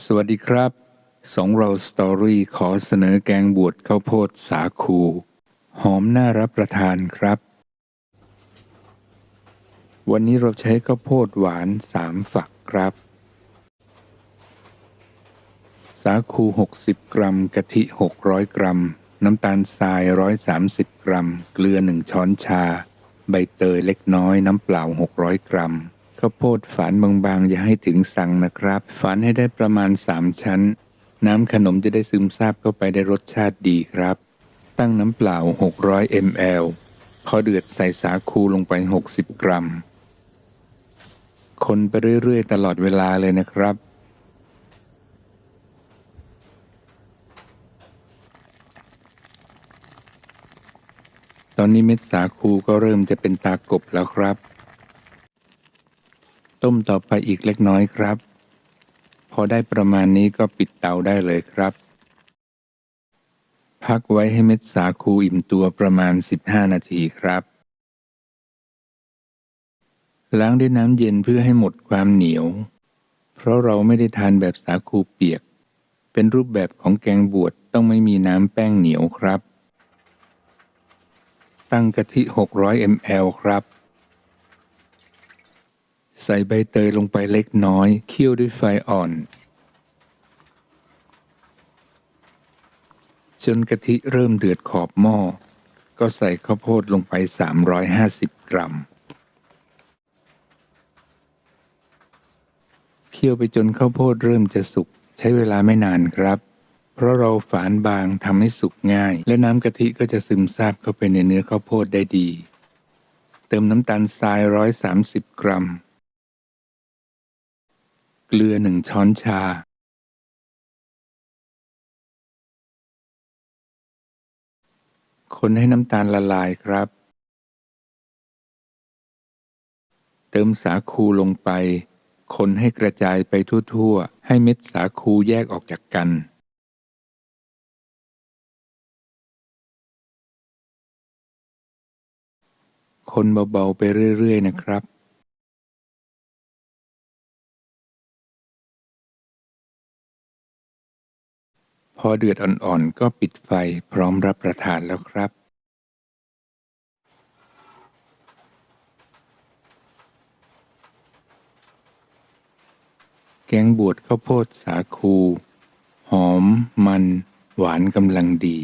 สวัสดีครับ สองเราสตอรี่ขอเสนอแกงบวชข้าวโพดสาคู หอมน่ารับประทานครับ วันนี้เราใช้ข้าวโพดหวานสามฝักครับ สาคู 60 กรัม กะทิ 600 กรัม น้ำตาลทราย 130 กรัม เกลือ 1 ช้อนชา ใบเตยเล็กน้อยน้ำเปล่า 600 กรัม ข้าวโพดฝานบางๆ อย่าให้ถึงสั่งนะครับ ฝานให้ได้ประมาณ 3 ชั้น น้ำขนมจะได้ซึมซาบเข้าไปได้รสชาติดีครับ ตั้งน้ำเปล่า 600 ml พอเดือดใส่สาคูลงไป 60 กรัม คนไปเรื่อยๆ ตลอดเวลาเลยนะครับตอนนี้เม็ดสาคูก็เริ่มจะเป็นตากบแล้วครับ ต้มต่อไปอีกเล็กน้อยครับ พอได้ประมาณนี้ก็ปิดเตาได้เลยครับ พักไว้ให้เม็ดสาคูอิ่มตัวประมาณ 15 นาทีครับ ล้างด้วยน้ำเย็นเพื่อให้หมดความเหนียว เพราะเราไม่ได้ทานแบบสาคูเปียก เป็นรูปแบบของแกงบวชต้องไม่มีน้ำแป้งเหนียวครับ ตั้งกะทิ 600 ml ครับ ใส่ใบเตยลงไปเล็กน้อยเคี่ยวด้วยไฟอ่อน จนกะทิเริ่มเดือดขอบหม้อ ก็ใส่ข้าวโพดลงไป 350 กรัม เคี่ยวไปจนข้าวโพดเริ่มจะสุกใช้เวลาไม่นานครับ เพราะเราฝานบางทำให้สุกง่าย และน้ำกะทิก็จะซึมซาบเข้าไปในเนื้อข้าวโพดได้ดี เติมน้ำตาลทราย 130 กรัม เกลือ1ช้อนชาคนให้น้ำตาลละลายครับ เติมสาคูลงไป คนให้กระจายไปทั่ว ๆ ให้เม็ดสาคูแยกออกจากกัน คนเบา ๆ ไปเรื่อย ๆ นะครับ พอเดือดอ่อนๆ ก็ปิดไฟพร้อมรับประทานแล้วครับ แกงบวชข้าวโพดสาคู หอม มัน หวานกำลังดี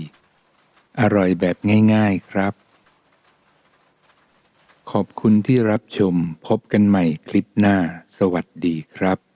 อร่อยแบบง่ายๆครับ ขอบคุณที่รับชมพบกันใหม่คลิปหน้า สวัสดีครับ